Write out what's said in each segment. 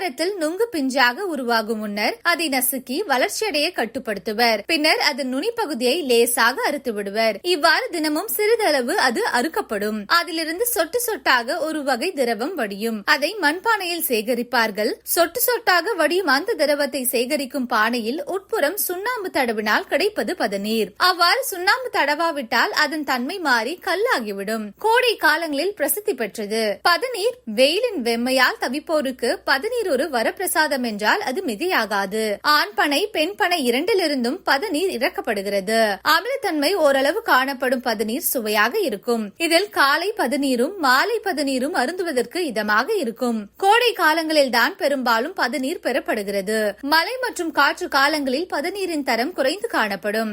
அடிமரத்தில் நுங்கு பிஞ்சாக உருவாகும் முன்னர் அதை நசுக்கி வளர்ச்சியடைய கட்டுப்படுத்துவர். பின்னர் அதன் நுனி பகுதியை லேசாக அறுத்து விடுவர் இவ்வாறு தினமும் சிறிதளவு அது அறுக்கப்படும். அதிலிருந்து சொட்டு சொட்டாக ஒரு வகை திரவம் வடியும். அதை மண்பானையில் சேகரிப்பார்கள். சொட்டு சொட்டாக வடியும் அந்த திரவத்தை சேகரிக்கும் பானையில் உட்புறம் சுண்ணாம்பு தடவினால் கிடைப்பது பதநீர். அவ்வாறு சுண்ணாம்பு தடவாவிட்டால் அதன் தன்மை மாறி கல்லாகிவிடும். கோடை காலங்களில் பிரசித்தி பெற்றது. பதநீர் வெயிலின் வெம்மையால் தவிப்போருக்கு பதநீர் ஒரு வரப்பிரசாதம் என்றால் அது மிகையாகாது ஆண் பனை பெண் பனை இரண்டிலிருந்தும் பதநீர் இறக்கப்படுகிறது. அமிலத்தன்மை ஓரளவு காணப்படும் பதநீர் சுவையாக இருக்கும். இதில் காலை பதநீரும் மாலை பதநீரும் அருந்துவதற்கு இதமாக இருக்கும். கோடை காலங்களில் தான் பெரும்பாலும் பதநீர் பெறப்படுகிறது. மழை மற்றும் காற்று காலங்களில் பதநீரின் தரம் குறைந்து காணப்படும்.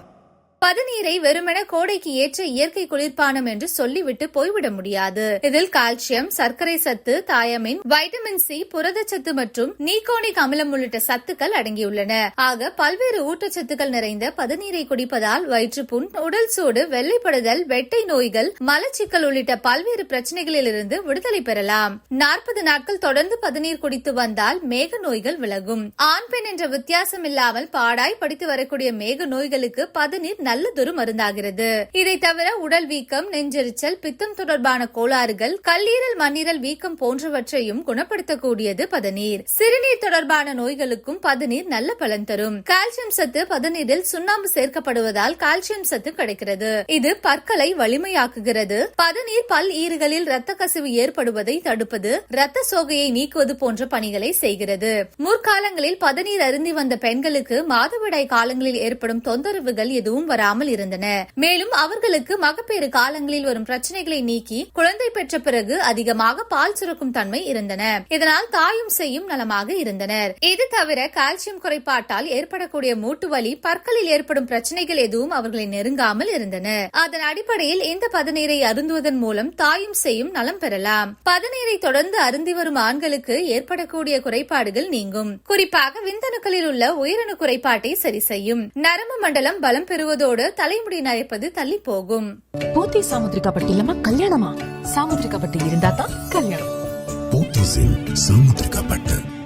பதநீரை வெறுமென கோடைக்கு ஏற்ற இயற்கை குளிர்பானம் என்று சொல்லிவிட்டு போய்விட முடியாது. இதில் கால்சியம் சர்க்கரை சத்து தாயமின் வைட்டமின் சி புரதச்சத்து மற்றும் நீக்கோனிக் அமிலம் உள்ளிட்ட சத்துக்கள் அடங்கியுள்ளன. ஆக பல்வேறு ஊட்டச்சத்துக்கள் நிறைந்த பதநீரை குடிப்பதால் வயிற்றுப்புண் உடல் சூடு வெள்ளைப்படுதல் வெட்டை நோய்கள் மலச்சிக்கல் உள்ளிட்ட பல்வேறு பிரச்சனைகளில் இருந்து விடுதலை பெறலாம். நாற்பது நாட்கள் தொடர்ந்து பதநீர் குடித்து வந்தால் மேக நோய்கள் விலகும். ஆண் பெண் என்ற வித்தியாசம் இல்லாமல் பாடாய் படித்து வரக்கூடிய மேக நோய்களுக்கு பதநீர் நல்லதொரு மருந்தாகிறது. இதை தவிர உடல் வீக்கம் நெஞ்செரிச்சல் பித்தம் தொடர்பான கோளாறுகள் கல்லீரல் மண்ணீரல் வீக்கம் போன்றவற்றையும் குணப்படுத்தக்கூடியது பதநீர். சிறுநீர் தொடர்பான நோய்களுக்கும் பதநீர் நல்ல பலன் தரும். கால்சியம் சத்து பதநீரில் சுண்ணாம்பு சேர்க்கப்படுவதால் கால்சியம் சத்து கிடைக்கிறது. இது பற்களை வலிமையாக்குகிறது. பதநீர் பல் ஈறுகளில் ரத்த கசிவு ஏற்படுவதை தடுப்பது ரத்த சோகையை நீக்குவது போன்ற பணிகளை செய்கிறது. முற்காலங்களில் பதநீர் அருந்தி வந்த பெண்களுக்கு மாதவிடாய் காலங்களில் ஏற்படும் தொந்தரவுகள் எதுவும் வராது இல்லாமல் இருந்தன. மேலும் அவர்களுக்கு மகப்பேறு காலங்களில் வரும் பிரச்சனைகளை நீக்கி குழந்தை பெற்ற பிறகு அதிகமாக பால் சுரக்கும் தன்மை இருந்தன. இதனால் தாயும் செய்யும் நலமாக இருந்தனர். இது தவிர கால்சியம் குறைபாட்டால் ஏற்படக்கூடிய மூட்டு வலி பற்களில் ஏற்படும் பிரச்சனைகள் எதுவும் அவர்களை நெருங்காமல் இருந்தன. அதன் அடிப்படையில் இந்த பதநீரை அருந்துவதன் மூலம் தாயும் செய்யும் நலம் பெறலாம். பதநீரை தொடர்ந்து அருந்தி வரும் ஆண்களுக்கு ஏற்படக்கூடிய குறைபாடுகள் நீங்கும். குறிப்பாக விந்தணுக்களில் உள்ள உயிரணு குறைபாட்டை சரி செய்யும். நரம்பு மண்டலம் பலம் பெறுவதோடு தலைமுடி நரைப்பது தள்ளி போகும். போத்தி சாமுத்திரிகா பட்டு இல்லாம கல்யாணமா? சாமுத்திரிகா பட்டு இருந்தா தான் கல்யாணம். போத்தீஸில் சாமுத்திரிகா பட்டு.